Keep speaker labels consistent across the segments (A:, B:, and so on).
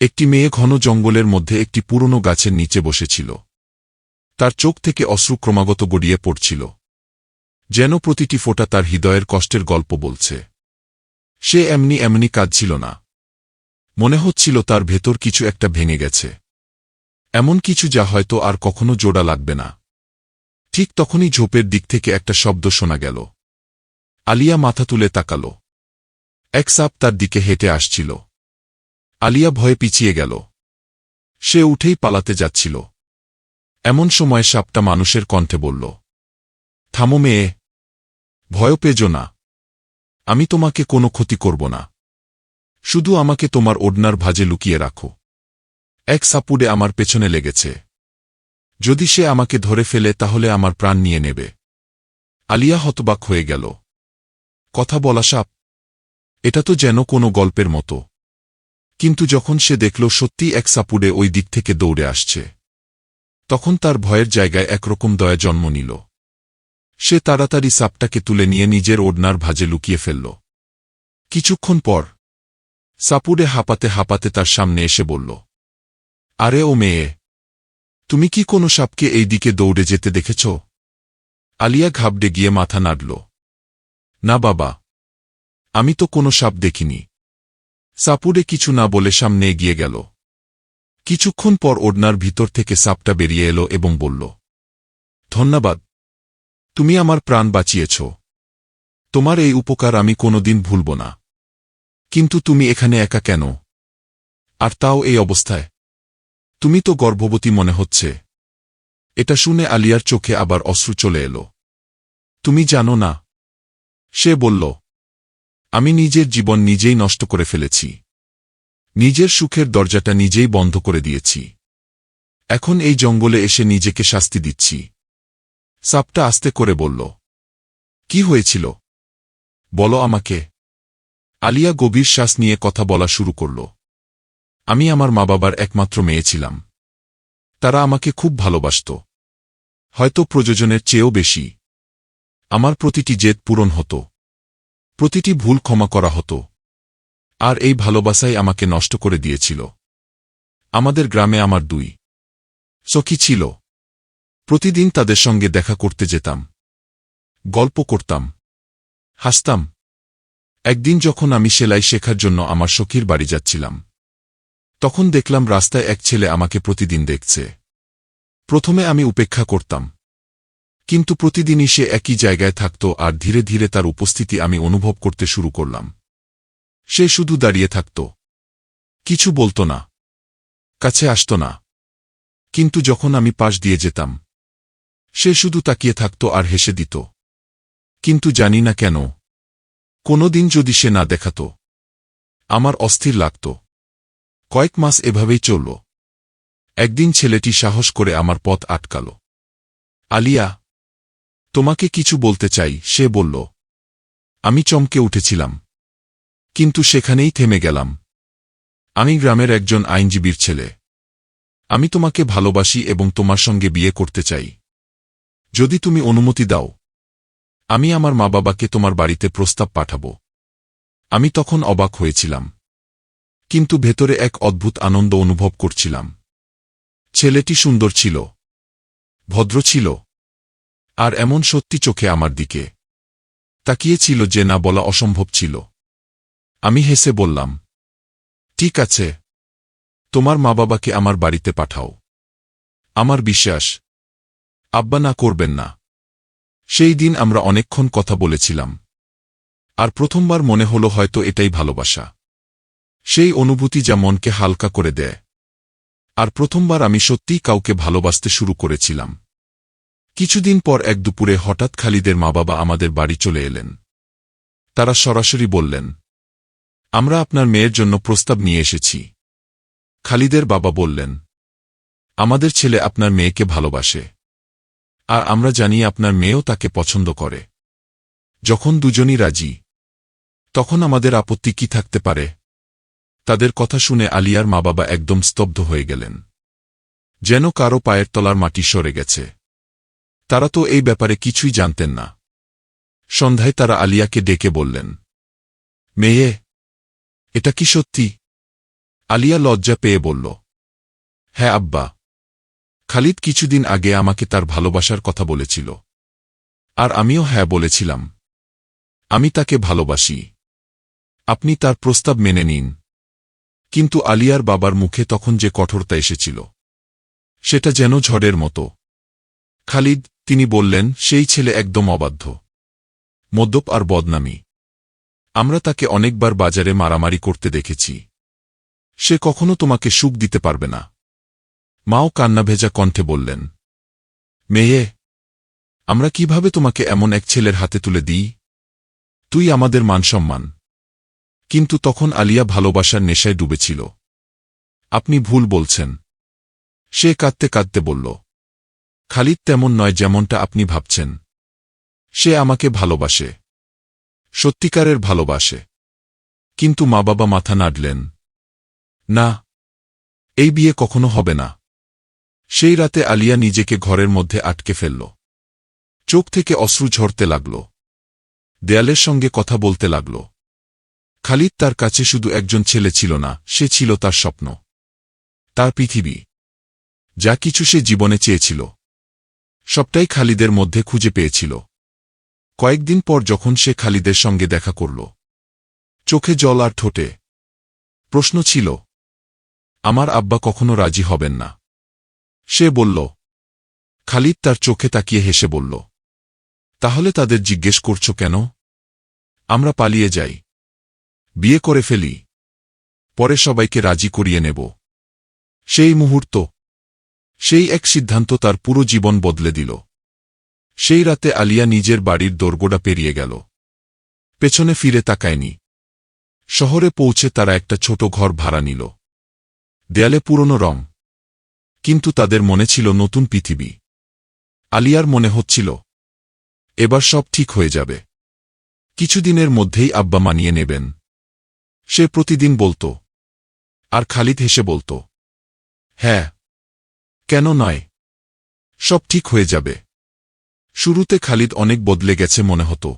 A: একটি মেয়ে ঘন জঙ্গলের মধ্যে একটি পুরনো গাছের নিচে বসেছিল। তার চোখ থেকে অশ্রু ক্রমাগত গড়িয়ে পড়ছিল। যেন প্রতিটি ফোঁটা তার হৃদয়ের কষ্টের গল্প বলছে। সে এমনি এমনি কাঁদছিল না। মনে হচ্ছিল তার ভেতর কিছু একটা ভেঙে গেছে। এমন কিছু যা হয়তো আর কখনো জোড়া লাগবে না। ঠিক তখনই ঝোপের দিক থেকে একটা শব্দ শোনা গেল। আলিয়া মাথা তুলে তাকাল। এক সাপ তার দিকে হেঁটে আসছিল। আলিয়া ভয়ে পিছিয়ে গেল। সে উঠেই পালাতে যাচ্ছিল। এমন সময় সাপটা মানুষের কণ্ঠে বলল, থামো মেয়ে ভয় পেজো না। আমি তোমাকে কোনো ক্ষতি করব না। শুধু আমাকে তোমার ওড়নার ভাজে লুকিয়ে রাখো। এক সাপুডে আমার পেছনে লেগেছে। যদি সে আমাকে ধরে ফেলে তাহলে আমার প্রাণ নিয়ে নেবে আলিয়া হতবাক হয়ে গেল। কথা বলা সাপ, এটা তো যেন কোনো গল্পের মতো। কিন্তু যখন সে দেখল সত্যি এক সাপুডে ওই দিক থেকে দৌড়ে আসছে, তখন তার ভয়ের জায়গায় একরকম দয়া জন্ম নিল। সে তাড়াতাড়ি সাপটাকে তুলে নিয়ে নিজের ওড়নার ভাজে লুকিয়ে ফেলল। কিছুক্ষণ পর, সাপুডে হাঁপাতে হাঁপাতে তার সামনে এসে বলল, আরে ও মেয়ে, তুমি কি কোনো সাপকে এই দিকে দৌড়ে যেতে দেখেছ? আলিয়া ঘাবড়ে গিয়ে মাথা নাড়ল, না বাবা, আমি তো কোনো সাপ দেখিনি। সাপুডে কিছু না বলে সামনে এগিয়ে গেল। কিছুক্ষণ পর ওড়নার ভিতর থেকে সাপটা বেরিয়ে এলো এবং বলল, ধন্যবাদ। তুমি আমার প্রাণ বাঁচিয়েছ। তোমার এই উপকার আমি কোনোদিন ভুলব না। কিন্তু তুমি এখানে একা কেন? আর তাও এই অবস্থায়। তুমি তো গর্ভবতী মনে হচ্ছে। এটা শুনে আলিয়ার চোখে আবার অশ্রু চলে এলো। তুমি জানো না। সে বলল আমি নিজের জীবন নিজেই নষ্ট করে ফেলেছি। নিজের সুখের দরজাটা নিজেই বন্ধ করে দিয়েছি। এখন এই জঙ্গলে এসে নিজেকে শাস্তি দিচ্ছি। সাপটা আস্তে করে বলল, কি হয়েছিল? বলো আমাকে। আলিয়া গভীর শ্বাস নিয়ে কথা বলা শুরু করল, আমি আমার মা বাবার একমাত্র মেয়ে ছিলাম। তারা আমাকে খুব ভালোবাসত। হয়তো প্রযোজনের চেয়েও বেশি। আমার প্রতিটি জেদ পূরণ হতো। প্রতিটি ভুল ক্ষমা করা হতো। আর এই ভালোবাসাই আমাকে নষ্ট করে দিয়েছিল। আমাদের গ্রামে আমার দুই সখী ছিল। প্রতিদিন তাদের সঙ্গে দেখা করতে যেতাম। গল্প করতাম। হাসতাম। একদিন যখন আমি সেলাই শেখার জন্য আমার সখীর বাড়ি যাচ্ছিলাম, তখন দেখলাম রাস্তায় এক ছেলে আমাকে প্রতিদিন দেখছে। প্রথমে আমি উপেক্ষা করতাম। কিন্তু প্রতিদিনই সে একই জায়গায় থাকত আর ধীরে ধীরে তার উপস্থিতি আমি অনুভব করতে শুরু করলাম। সে শুধু দাঁড়িয়ে থাকত। কিছু বলত না। কাছে আসত না। কিন্তু যখন আমি পাশ দিয়ে যেতাম, সে শুধু তাকিয়ে থাকত আর হেসে দিত। কিন্তু জানি না কেন, কোনোদিন যদি সে না দেখাত, আমার অস্থির লাগত। কয়েক মাস এভাবেই চলল। একদিন ছেলেটি সাহস করে আমার পথ আটকাল। আলিয়া তোমাকে কিছু বলতে চাই, সে বলল। আমি চমকে উঠেছিলাম। কিন্তু সেখানেই থেমে গেলাম। আমি গ্রামের একজন আইনজীবীর ছেলে। আমি তোমাকে ভালোবাসি এবং তোমার সঙ্গে বিয়ে করতে চাই। যদি তুমি অনুমতি দাও, আমি আমার মা বাবাকে তোমার বাড়িতে প্রস্তাব পাঠাব। আমি তখন অবাক হয়েছিলাম। কিন্তু ভেতরে এক অদ্ভুত আনন্দ অনুভব করছিলাম। ছেলেটি সুন্দর ছিল। ভদ্র ছিল। আর এমন সত্যি চোখে আমার দিকে। তাকিয়েছিল যে না বলা অসম্ভব ছিল। আমি হেসে বললাম, ঠিক আছে। তোমার মা বাবাকে আমার বাড়িতে পাঠাও। আমার বিশ্বাস, আব্বা না করবেন না। সেই দিন আমরা অনেকক্ষণ কথা বলেছিলাম। আর প্রথমবার মনে হল হয়তো এটাই ভালোবাসা। সেই অনুভূতি যা মনকে হালকা করে দেয়। আর প্রথমবার আমি সত্যিই কাউকে ভালোবাসতে শুরু করেছিলাম। কিছুদিন পর এক দুপুরে হঠাৎ খালিদের মা বাবা আমাদের বাড়ি চলে এলেন। তারা সরাসরি বললেন, আমরা আপনার মেয়ের জন্য প্রস্তাব নিয়ে এসেছি। খালিদের বাবা বললেন, আমাদের ছেলে আপনার মেয়েকে ভালোবাসে, আর আমরা জানি আপনার মেয়েও তাকে পছন্দ করে। যখন দুজনই রাজি, তখন আমাদের আপত্তি কি থাকতে পারে? তাদের কথা শুনে আলিয়ার মা বাবা একদম স্তব্ধ হয়ে গেলেন। যেন কারও পায়ের তলার মাটি সরে গেছে। তারা তো এই ব্যাপারে কিছুই জানতেন না। সন্ধ্যায় তারা আলিয়াকে ডেকে বললেন, মেয়ে, এটা কি সত্যি? আলিয়া লজ্জা পেয়ে বলল হ্যাঁ আব্বা, খালিদ কিছুদিন আগে আমাকে তার ভালোবাসার কথা বলেছিল। আর আমিও হ্যাঁ বলেছিলাম। আমি তাকে ভালোবাসি। আপনি তার প্রস্তাব মেনে নিন। কিন্তু আলিয়ার বাবার মুখে তখন যে কঠোরতা এসেছিল, সেটা যেন ঝড়ের মতো। খালিদ তিনি বললেন, সেই ছেলে একদম অবাধ্য। মদ্যপ আর বদনামি। আমরা তাকে অনেকবার বাজারে মারামারি করতে দেখেছি। সে কখনো তোমাকে সুখ দিতে পারবে না। মাও কান্না ভেজা কণ্ঠে বললেন, মেয়ে, আমরা কীভাবে তোমাকে এমন এক ছেলের হাতে তুলে দিই? তুই আমাদের মানসম্মান। কিন্তু তখন আলিয়া ভালোবাসার নেশায় ডুবেছিল। আপনি ভুল বলছেন। সে কাঁদতে কাঁদতে বলল খালিদ তেমন নয় যেমনটা আপনি ভাবছেন। সে আমাকে ভালোবাসে। সত্যিকারের ভালোবাসে। কিন্তু মা বাবা মাথা নাড়লেন। না, এই বিয়ে কখনো হবে না। সেই রাতে আলিয়া নিজেকে ঘরের মধ্যে আটকে ফেলল। চোখ থেকে অশ্রু ঝরতে লাগল। দেয়ালের সঙ্গে কথা বলতে লাগল। খালিদ তার কাছে শুধু একজন ছেলে ছিল না, সে ছিল তার স্বপ্ন। তার পৃথিবী। যা কিছু সে জীবনে চেয়েছিল। সবটাই খালিদের মধ্যে খুঁজে পেয়েছিল। কয়েকদিন পর যখন সে খালিদের সঙ্গে দেখা করল, চোখে জল আর ঠোঁটে প্রশ্ন ছিল, আমার আব্বা কখনো রাজি হবেন না? সে বলল, খালিদ তার চোখে তাকিয়ে হেসে বলল, তাহলে তাদের জিজ্ঞেস করছ কেন? আমরা পালিয়ে যাই। বিয়ে করে ফেলি। পরে সবাইকে রাজি করিয়ে নেব। সেই মুহূর্ত সেই এক সিদ্ধান্ত তার পুরো জীবন বদলে দিল। সেই রাতে আলিয়া নিজের বাড়ির দোরগোড়া পেরিয়ে গেল। পেছনে ফিরে তাকায়নি। শহরে পৌঁছে তারা একটা ছোট ঘর ভাড়া নিল। দেয়ালে পুরনো রং। কিন্তু তাদের মনে ছিল নতুন পৃথিবী। আলিয়ার মনে হচ্ছিল, এবার সব ঠিক হয়ে যাবে। কিছুদিনের মধ্যেই আব্বা মানিয়ে নেবেন। সে প্রতিদিন বলত। আর খালিদ হেসে বলত হ্যাঁ কেন নয়? সব ঠিক হয়ে যাবে। শুরুতে খালিদ অনেক বদলে গেছে মনে হতো।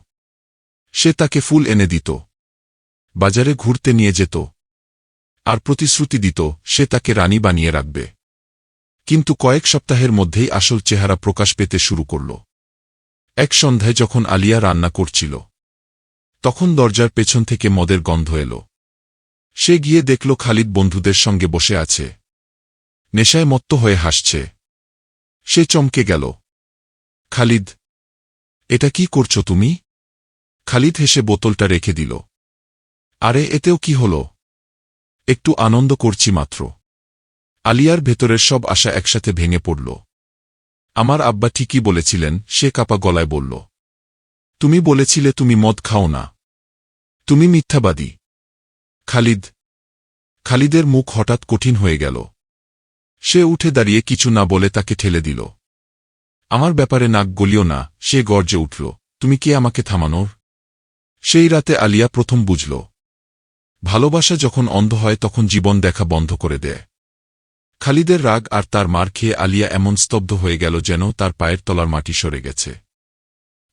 A: সে তাকে ফুল এনে দিত। বাজারে ঘুরতে নিয়ে যেত। আর প্রতিশ্রুতি দিত, সে তাকে রানী বানিয়ে রাখবে। কিন্তু কয়েক সপ্তাহের মধ্যেই আসল চেহারা প্রকাশ পেতে শুরু করল। এক সন্ধ্যায় যখন আলিয়া রান্না করছিল, তখন দরজার পেছন থেকে মদের গন্ধ এল। সে গিয়ে দেখল খালিদ বন্ধুদের সঙ্গে বসে আছে। নেশায় মত্ত হয়ে হাসছে। সে চমকে গেল। খালিদ, এটা কি করছ তুমি? খালিদ হেসে বোতলটা রেখে দিল। আরে, এতেও কি হল? একটু আনন্দ করছি মাত্র। আলিয়ার ভেতরের সব আশা একসাথে ভেঙে পড়ল। আমার আব্বা ঠিকই বলেছিলেন, সে কাপা গলায় বলল, তুমি বলেছিলে তুমি মদ খাও না। তুমি মিথ্যাবাদী। খালিদ, খালিদের মুখ হঠাৎ কঠিন হয়ে গেল। সে উঠে দাঁড়িয়ে কিছু না বলে তাকে ঠেলে দিল। আমার ব্যাপারে নাক গলিও না, সে গর্জে উঠল, তুমি কে আমাকে থামানোর? সেই রাতে আলিয়া প্রথম বুঝল। ভালোবাসা যখন অন্ধ হয় তখন জীবন দেখা বন্ধ করে দেয়। খালিদের রাগ আর তার মার খেয়ে আলিয়া এমন স্তব্ধ হয়ে গেল যেন তার পায়ের তলার মাটি সরে গেছে।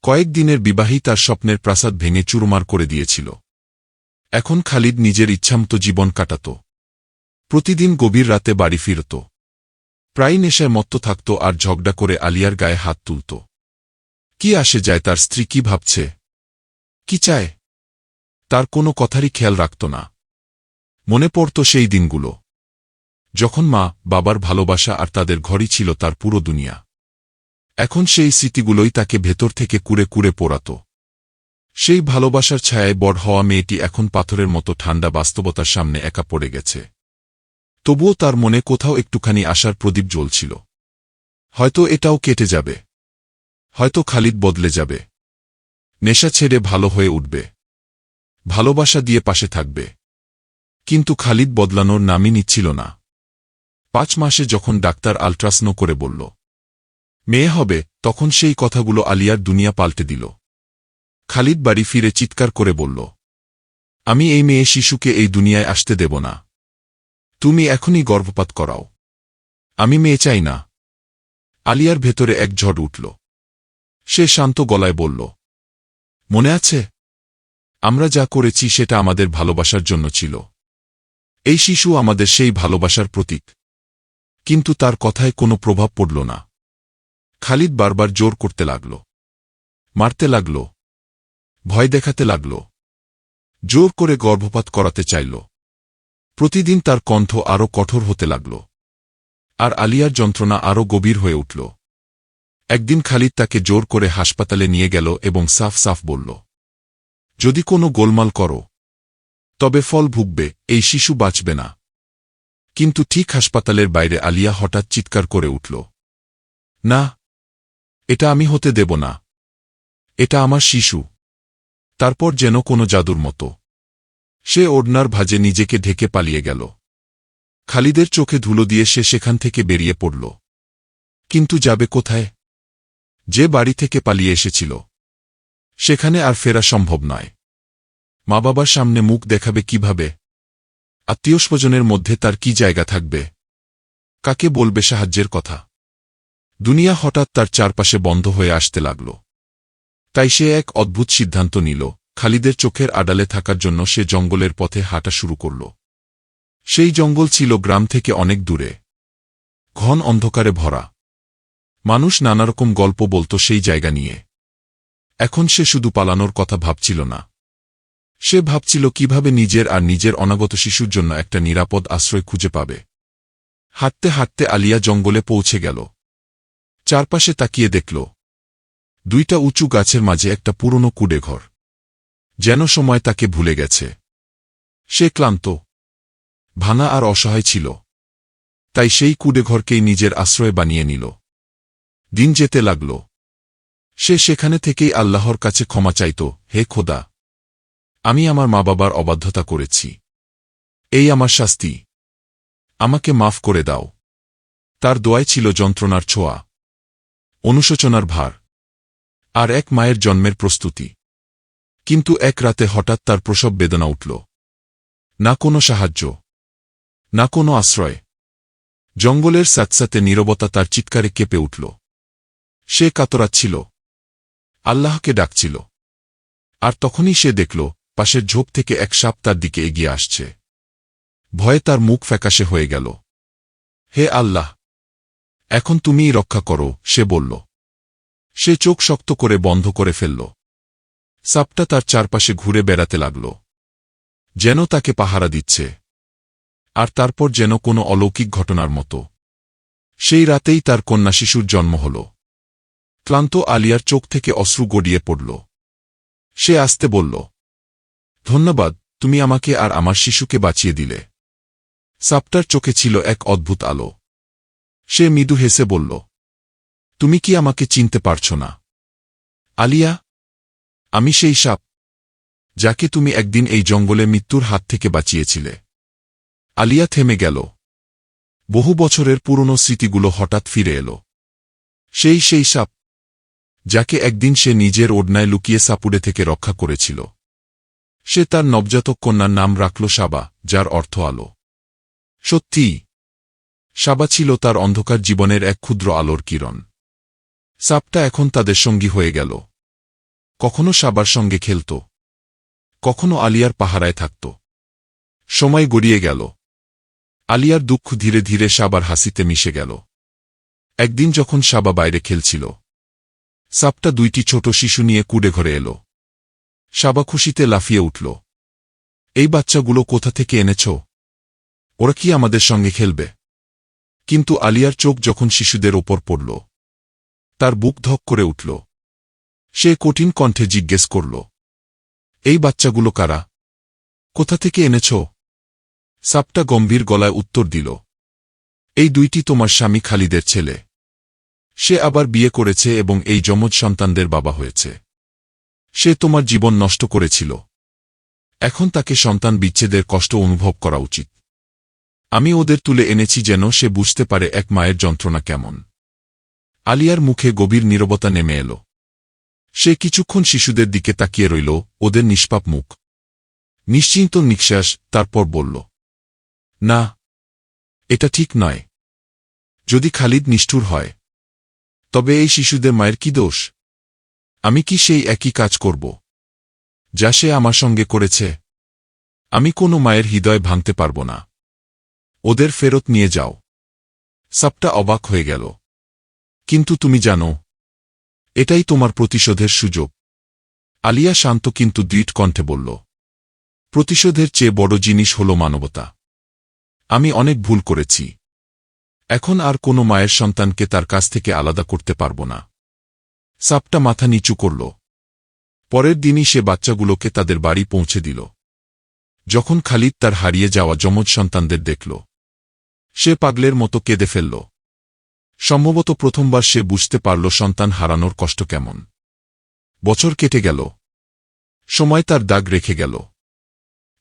A: কয়েক দিনের বিবাহী তার স্বপ্নের প্রাসাদ ভেঙে চুরমার করে দিয়েছিল। এখন খালিদ নিজের ইচ্ছামতো জীবন কাটাত। প্রতিদিন গভীর রাতে বাড়ি ফিরত। প্রায় নেশায় মত্ত থাকত আর ঝগড়া করে আলিয়ার গায়ে হাত তুলত। কি আসে যায় তার স্ত্রী কি ভাবছে? কি চায়? তার কোনো কথারই খেয়াল রাখত না। মনে পড়ত সেই দিনগুলো। যখন মা, বাবার ভালোবাসা আর তাদের ঘরই ছিল তার পুরো দুনিয়া। এখন সেই স্মৃতিগুলোই তাকে ভেতর থেকে কুড়ে কুড়ে পোড়াত। সেই ভালোবাসার ছায়ায় বড় হওয়া মেয়েটি এখন পাথরের মতো ঠান্ডা বাস্তবতার সামনে একা পড়ে গেছে। তবুও তার মনে কোথাও একটুখানি আশার প্রদীপ জ্বলছিল। হয়তো এটাও কেটে যাবে। হয়তো খালিদ বদলে যাবে। নেশা ছেড়ে ভালো হয়ে উঠবে। ভালোবাসা দিয়ে পাশে থাকবে। কিন্তু খালিদ বদলানোর নামই নিচ্ছিল না। পাঁচ মাসে যখন ডাক্তার আল্ট্রাসনো করে বলল, মেয়ে হবে, তখন সেই কথাগুলো আলিয়ার দুনিয়া পাল্টে দিল। খালিদ বাড়ি ফিরে চিৎকার করে বলল, আমি এই মেয়ে শিশুকে এই দুনিয়ায় আসতে দেব না। তুমি এখনই গর্ভপাত করাও। আমি মেয়ে চাই না। আলিয়ার ভেতরে এক ঝড় উঠল। সে শান্ত গলায় বলল, মনে আছে? আমরা যা করেছি সেটা আমাদের ভালোবাসার জন্য ছিল। এই শিশু আমাদের সেই ভালোবাসার প্রতীক। কিন্তু তার কথায় কোনো প্রভাব পড়ল না। খালিদ বারবার জোর করতে লাগল, মারতে লাগল, ভয় দেখাতে লাগল, জোর করে গর্ভপাত করাতে চাইল। প্রতিদিন তার কণ্ঠ আরও কঠোর হতে লাগল। আর আলিয়ার যন্ত্রণা আরও গভীর হয়ে উঠল। একদিন খালিদ তাকে জোর করে হাসপাতালে নিয়ে গেল এবং সাফ সাফ বলল, যদি কোনো গোলমাল করো, তবে ফল ভুগবে, এই শিশু বাঁচবে না। কিন্তু ঠিক হাসপাতালের বাইরে আলিয়া হঠাৎ চিৎকার করে উঠল, না, এটা আমি হতে দেব না। এটা আমার শিশু। তারপর যেন কোনো জাদুর মতো। সে ওড়নার ভাজে নিজেকে ঢেকে পালিয়ে গেল। খালিদের চোখে ধুলো দিয়ে সে সেখান থেকে বেরিয়ে পড়ল। কিন্তু যাবে কোথায়? যে বাড়ি থেকে পালিয়ে এসেছিল। সেখানে আর ফেরা সম্ভব নয়। মা বাবার সামনে মুখ দেখাবে কীভাবে? আত্মীয়স্বজনের মধ্যে তার কি জায়গা থাকবে? কাকে বলবে সাহায্যের কথা? দুনিয়া হঠাৎ তার চারপাশে বন্ধ হয়ে আসতে লাগল। তাই সে এক অদ্ভুত সিদ্ধান্ত নিল। খালিদের চোখের আড়ালে থাকার জন্য সে জঙ্গলের পথে হাঁটা শুরু করল। সেই জঙ্গল ছিল গ্রাম থেকে অনেক দূরে। ঘন অন্ধকারে ভরা। মানুষ নানারকম গল্প বলত সেই জায়গা নিয়ে। এখন সে শুধু পালানোর কথা ভাবছিল না। সে ভাবছিল কীভাবে নিজের আর নিজের অনাগত শিশুর জন্য একটা নিরাপদ আশ্রয় খুঁজে পাবে। হাঁটতে হাঁটতে আলিয়া জঙ্গলে পৌঁছে গেল। চারপাশে তাকিয়ে দেখল। দুইটা উঁচু গাছের মাঝে একটা পুরনো কুডেঘর। যেন সময় তাকে ভুলে গেছে। সে ক্লান্ত, ভাঙা আর অসহায় ছিল। তাই সেই কুডেঘরকেই নিজের আশ্রয় বানিয়ে নিল। দিন যেতে লাগল। সে সেখানে থেকেই আল্লাহর কাছে ক্ষমা চাইত, হে খোদা, আমি আমার মা বাবার অবাধ্যতা করেছি। এই আমার শাস্তি। আমাকে মাফ করে দাও। তার দোয়ায় ছিল যন্ত্রণার ছোঁয়া, অনুশোচনার ভার, আর এক মায়ের জন্মের প্রস্তুতি। কিন্তু এক রাতে হঠাৎ তার প্রসব বেদনা উঠল। না কোনো সাহায্য, না কোনো আশ্রয়। জঙ্গলের স্যাঁতস্যাঁতে নীরবতা তার চিৎকারে কেঁপে উঠল। সে কাতরাচ্ছিল। আল্লাহকে ডাকছিল। আর তখনই সে দেখল, পাশের ঝোপ থেকে এক সাপ তার দিকে এগিয়ে আসছে। ভয়ে তার মুখ ফ্যাকাশে হয়ে গেল। হে আল্লাহ! এখন তুমিই রক্ষা করো, সে বলল। সে চোখ শক্ত করে বন্ধ করে ফেলল। সাপটা তার চারপাশে ঘুরে বেড়াতে লাগল। যেন তাকে পাহারা দিচ্ছে। আর তারপর যেন কোনো অলৌকিক ঘটনার মতো। সেই রাতেই তার কন্যা শিশুর জন্ম হল। ক্লান্ত আলিয়ার চোখ থেকে অশ্রু গড়িয়ে পড়ল। সে আসতে বলল, ধন্যবাদ, তুমি আমাকে আর আমার শিশুকে বাঁচিয়ে দিলে। সাপটার চোখে ছিল এক অদ্ভুত আলো। সে মৃদু হেসে বলল, তুমি কি আমাকে চিনতে পারছ না? আলিয়া আমি সেই সাপ, যাকে তুমি একদিন এই জঙ্গলে মৃত্যুর হাত থেকে বাঁচিয়েছিলে। আলিয়া থেমে গেল। বহু বছরের পুরনো স্মৃতিগুলো হঠাৎ ফিরে এলো। সেই সেই সাপ, যাকে একদিন সে নিজের ওড়নায় লুকিয়ে সাপুড়ে থেকে রক্ষা করেছিল। সে তার নবজাতক কন্যার নাম রাখল সাবা, যার অর্থ আলো। সত্যি, সাবা ছিল তার অন্ধকার জীবনের এক ক্ষুদ্র আলোর কিরণ। সাপটা এখন তাদের সঙ্গী হয়ে গেল। কখনো সাবার সঙ্গে খেলত। কখনো আলিয়ার পাহারায় থাকত। সময় গড়িয়ে গেল। আলিয়ার দুঃখ ধীরে ধীরে সাবার হাসিতে মিশে গেল। একদিন যখন সাবা বাইরে খেলছিল, সাপটা দুইটি ছোট শিশু নিয়ে কুড়ে ঘরে এল। সাবা খুশিতে লাফিয়ে উঠল, এই বাচ্চাগুলো কোথা থেকে এনেছ? ওরা কি আমাদের সঙ্গে খেলবে? কিন্তু আলিয়ার চোখ যখন শিশুদের ওপর পড়ল, তার বুক ধক করে উঠল। সে কঠিন কণ্ঠে জিজ্ঞেস করল, এই বাচ্চাগুলো কারা? কোথা থেকে এনেছ? সাপটা গম্ভীর গলায় উত্তর দিল, এই দুইটি তোমার স্বামী খালিদের ছেলে। সে আবার বিয়ে করেছে এবং এই যমজ সন্তানদের বাবা হয়েছে। সে তোমার জীবন নষ্ট করেছিল। এখন তাকে সন্তান বিচ্ছেদের কষ্ট অনুভব করা উচিত। আমি ওদের তুলে এনেছি যেন সে বুঝতে পারে এক মায়ের যন্ত্রণা কেমন। আলিয়ার মুখে গভীর নীরবতা নেমে এল। সে কিছুক্ষণ শিশুদের দিকে তাকিয়ে রইল, ওদের নিষ্পাপ মুখ। নিশ্চিন্ত নিঃশ্বাস তারপর বলল, না, এটা ঠিক নয়। যদি খালিদ নিষ্ঠুর হয়, তবে এই শিশুদের মায়ের কি দোষ? আমি কি সেই একই কাজ করব, যা সে আমার সঙ্গে করেছে? আমি কোনো মায়ের হৃদয় ভাঙতে পারব না। ওদের ফেরত নিয়ে যাও। সাপটা অবাক হয়ে গেল, কিন্তু তুমি জানো এটাই তোমার প্রতিশোধের সুযোগ। আলিয়া শান্ত কিন্তু দৃঢ় কণ্ঠে বলল, প্রতিশোধের চেয়ে বড় জিনিস হল মানবতা। আমি অনেক ভুল করেছি। এখন আর কোনো মায়ের সন্তানকে তার কাছ থেকে আলাদা করতে পারব না। সাপটা মাথা নিচু করল। পরের দিনই সে বাচ্চাগুলোকে তাদের বাড়ি পৌঁছে দিল। যখন খালিদ তার হারিয়ে যাওয়া যমজ সন্তানদের দেখল, সে পাগলের মতো কেঁদে ফেলল। সম্ভবত প্রথমবার সে বুঝতে পারল সন্তান হারানোর কষ্ট কেমন। বছর কেটে গেল। সময় তার দাগ রেখে গেল।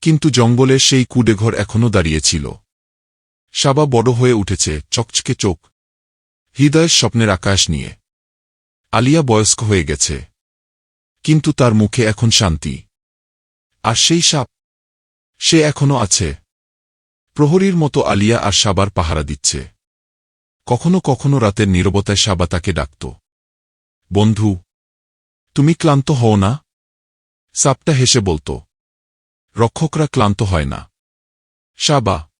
A: কিন্তু জঙ্গলে সেই কুডেঘর এখনও দাঁড়িয়েছিল সাবা বড় হয়ে উঠেছে, চকচকে চোখ। হৃদয়ের স্বপ্নের আকাশ নিয়ে। আলিয়া বয়স্ক হয়ে গেছে। কিন্তু তার মুখে এখন শান্তি। আর সেই সাপ। সে এখনও আছে। প্রহরীর মতো আলিয়া আর সাবার পাহারা দিচ্ছে। কখনো কখনো রাতের নীরবতায় সাবা তাকে ডাকত। বন্ধু, তুমি ক্লান্ত হও না? সাপটা হেসে বলত। রক্ষকরা ক্লান্ত হয় না। সাবা,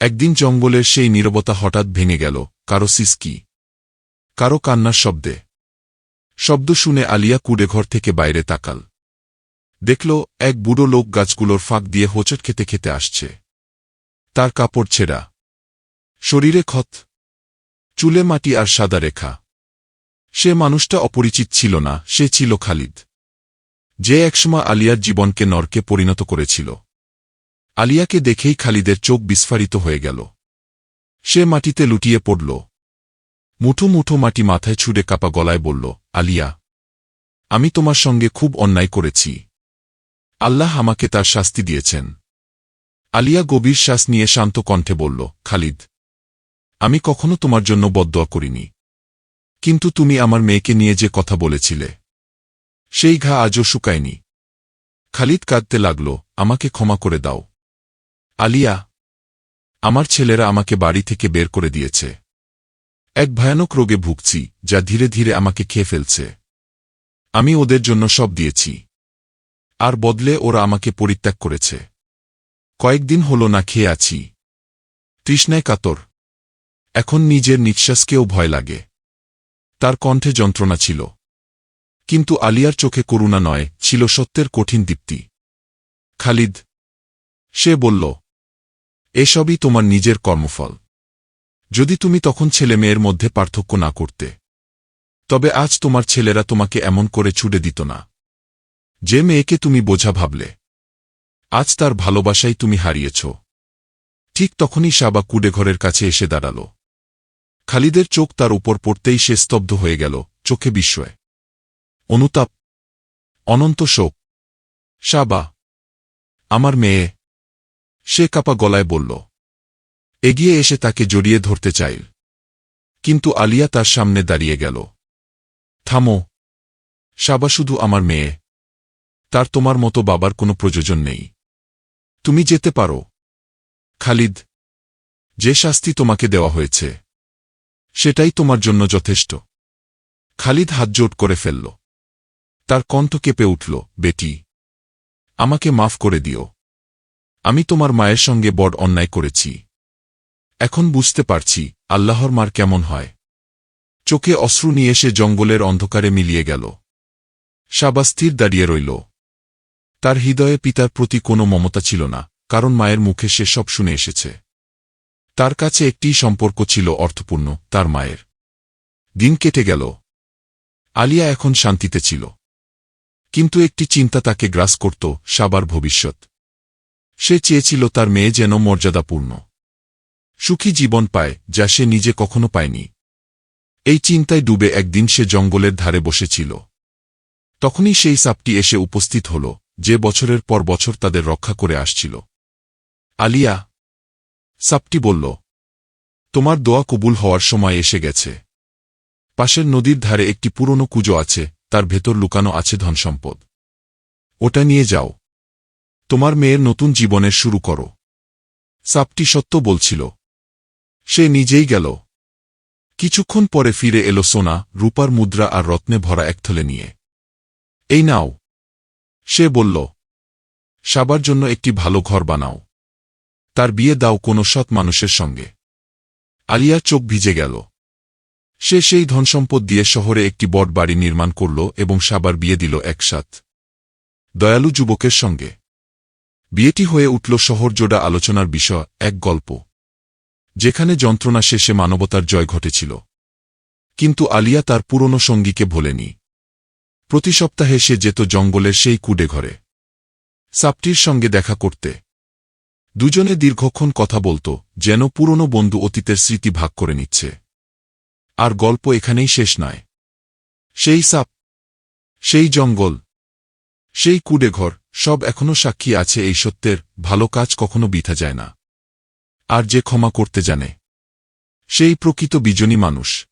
A: একদিন জঙ্গলের সেই নীরবতা হঠাৎ ভেঙে গেল। কারও সিসকি, কারও কান্নার শব্দে। শব্দ শুনে আলিয়া কুড়েঘর থেকে বাইরে তাকাল। দেখল, এক বুড়ো লোক গাছগুলোর ফাঁক দিয়ে হোঁচট খেতে খেতে আসছে। তার কাপড় ছেঁড়া। শরীরে ক্ষত। চুলে মাটি আর সাদা রেখা। সে মানুষটা অপরিচিত ছিল না, সে ছিল খালিদ। যে একসময় আলিয়ার জীবনকে নরকে পরিণত করেছিল। আলিয়াকে দেখেই খালিদের চোখ বিস্ফারিত হয়ে গেল। সে মাটিতে লুটিয়ে পড়ল। মুঠো মুঠো মাটি মাথায় ছুড়ে কাপা গলায় বলল, আলিয়া, আমি তোমার সঙ্গে খুব অন্যায় করেছি। আল্লাহ আমাকে তার শাস্তি দিয়েছেন। আলিয়া গভীর শ্বাস নিয়ে শান্ত কণ্ঠে বলল, খালিদ আমি কখনো তোমার জন্য বদদোয়া করিনি। কিন্তু তুমি আমার মেয়েকে নিয়ে যে কথা বলেছিলে, সেই ঘা আজও শুকায়নি। খালিদ কাঁদতে লাগল, আমাকে ক্ষমা করে দাও। আলিয়া, আমার ছেলেরা আমাকে বাড়ি থেকে বের করে দিয়েছে। এক ভয়ানক রোগে ভুগছি, যা ধীরে ধীরে আমাকে খেয়ে ফেলছে। আমি ওদের জন্য সব দিয়েছি। আর বদলে ওরা আমাকে পরিত্যাগ করেছে। কয়েকদিন হল না খেয়ে আছি। তৃষ্ণায় কাতর এখন নিজের নিঃশ্বাসকেও ভয় লাগে। তার কণ্ঠে যন্ত্রণা ছিল। কিন্তু আলিয়ার চোখে করুণা নয়, ছিল সত্যের কঠিন দীপ্তি। খালিদ, সে বলল, এসবই তোমার নিজের কর্মফল। যদি তুমি তখন ছেলে মেয়ের মধ্যে পার্থক্য না করতে, তবে আজ তোমার ছেলেরা তোমাকে এমন করে ছুটে দিত না। যে মেয়েকে তুমি বোঝা ভাবলে, আজ তার ভালোবাসাই তুমি হারিয়েছ। ঠিক তখনই সাবা কুডেঘরের কাছে এসে দাঁড়াল। খালিদের চোখ তার উপর পড়তেই সে স্তব্ধ হয়ে গেল, চোখে বিস্ময়। অনুতাপ, অনন্ত শোক। সাবা আমার মেয়ে। সে কাপা গলায় বলল, এগিয়ে এসে তাকে জড়িয়ে ধরতে চাইল কিন্তু আলিয়া তার সামনে দাঁড়িয়ে গেল। থামো। সাবা শুধু আমার মেয়ে। তার তোমার মতো বাবার কোনো প্রয়োজন নেই। তুমি যেতে পারো। খালিদ, যে শাস্তি তোমাকে দেওয়া হয়েছে। সেটাই তোমার জন্য যথেষ্ট। খালিদ হাতজোট করে ফেলল। তার কণ্ঠ কেঁপে উঠল, বেটি, আমাকে মাফ করে দিও। আমি তোমার মায়ের সঙ্গে বড় অন্যায় করেছি। এখন বুঝতে পারছি আল্লাহর মার কেমন হয়। চোখে অশ্রু নিয়ে সে জঙ্গলের অন্ধকারে মিলিয়ে গেল। শাবা স্থির দাঁড়িয়ে রইল। তার হৃদয়ে পিতার প্রতি কোনো মমতা ছিল না, কারণ মায়ের মুখে সে সব শুনে এসেছে। তার কাছে একটিই সম্পর্ক ছিল অর্থপূর্ণ, তার মায়ের। দিন কেটে গেল। আলিয়া এখন শান্তিতে ছিল। কিন্তু একটি চিন্তা তাকে গ্রাস করত, সাবার ভবিষ্যৎ। সে চেয়েছিল তার মেয়ে যেন মর্যাদাপূর্ণ। সুখী জীবন পায়, যা সে নিজে কখনো পায়নি। এই চিন্তায় ডুবে একদিন সে জঙ্গলের ধারে বসেছিল। তখনই সেই সাপটি এসে উপস্থিত হল, যে বছরের পর বছর তাদের রক্ষা করে আসছিল। আলিয়া সাপটি বলল, তোমার দোয়া কবুল হওয়ার সময় এসে গেছে। পাশের নদীর ধারে একটি পুরনো কুজো আছে, তার ভেতর লুকানো আছে ধনসম্পদ। ওটা নিয়ে যাও। তোমার মেয়ের নতুন জীবনের শুরু করো। সাপটি সত্য বলছিল। সে নিজেই গেল। কিছুক্ষণ পরে ফিরে এলো সোনা, রূপার মুদ্রা আর রত্নে ভরা একথলে নিয়ে। এই নাও। সে বলল, সাবার জন্য একটি ভালো ঘর বানাও। তার বিয়ে দাও কোনো সৎ মানুষের সঙ্গে। আলিয়া চোখ ভিজে গেল। সে সেই ধনসম্পদ দিয়ে শহরে একটি বট বাড়ি নির্মাণ করল এবং সাবার বিয়ে দিল একসাথ দয়ালু যুবকের সঙ্গে। বিয়েটি হয়ে উঠল শহরজোড়া আলোচনার বিষয়, এক গল্প। যেখানে যন্ত্রণা শেষে মানবতার জয় ঘটেছিল। কিন্তু আলিয়া তার পুরনো সঙ্গীকে ভোলেনি। প্রতি সপ্তাহে সে যেত জঙ্গলের সেই কুডে ঘরে। সাপটির সঙ্গে দেখা করতে। দুজনে দীর্ঘক্ষণ কথা বলত, যেন পুরনো বন্ধু অতীতের স্মৃতি ভাগ করে নিচ্ছে। আর গল্প এখানেই শেষ নয়। সেই সাপ, সেই জঙ্গল, সেই কুডে ঘর সব এখনও সাক্ষী আছে এই সত্যের, ভালো কাজ কখনো বিথা যায় না। আর যে ক্ষমা করতে জানে। সেই প্রকৃত বিজনী মানুষ।